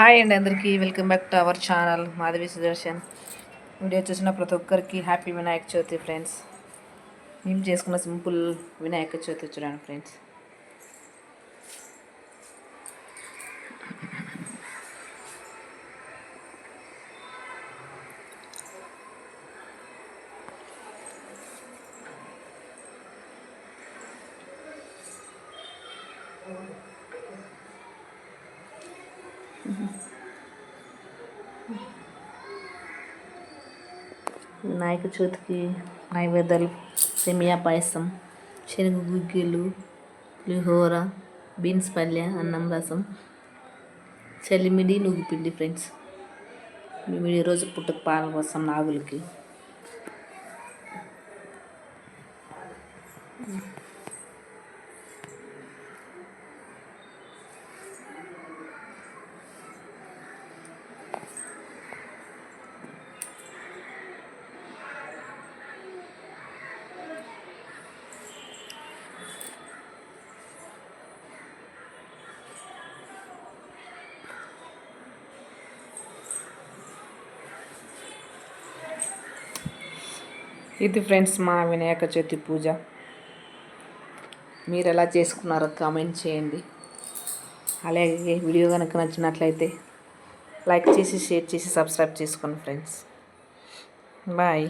Hi అండి అందరికీ. Welcome back to our channel Madhavi Sudarshan. Video చూసిన ప్రతి ఒక్కరికి హ్యాపీ వినాయక చవితి ఫ్రెండ్స్. మేము చేసుకున్న సింపుల్ వినాయక చవితి చూడండి ఫ్రెండ్స్. వినాయక చవితికి నైవేద్యాలు సెమియా పాయసం శనగ గుగ్గిలు పులిహోర బీన్స్ పల్లె అన్నం రసం చలిమిడి నువ్వుపిండి ఫ్రెండ్స్. మేము ఈరోజు పుట్టుకు పాలన కోసం నాగులకి. ఇది ఫ్రెండ్స్ మా వినాయక చవితి పూజ. మీరు ఎలా చేసుకున్నారో కామెంట్ చేయండి. అలాగే వీడియో కనుక నచ్చినట్లయితే లైక్ చేసి షేర్ చేసి సబ్స్క్రైబ్ చేసుకోండి ఫ్రెండ్స్. బాయ్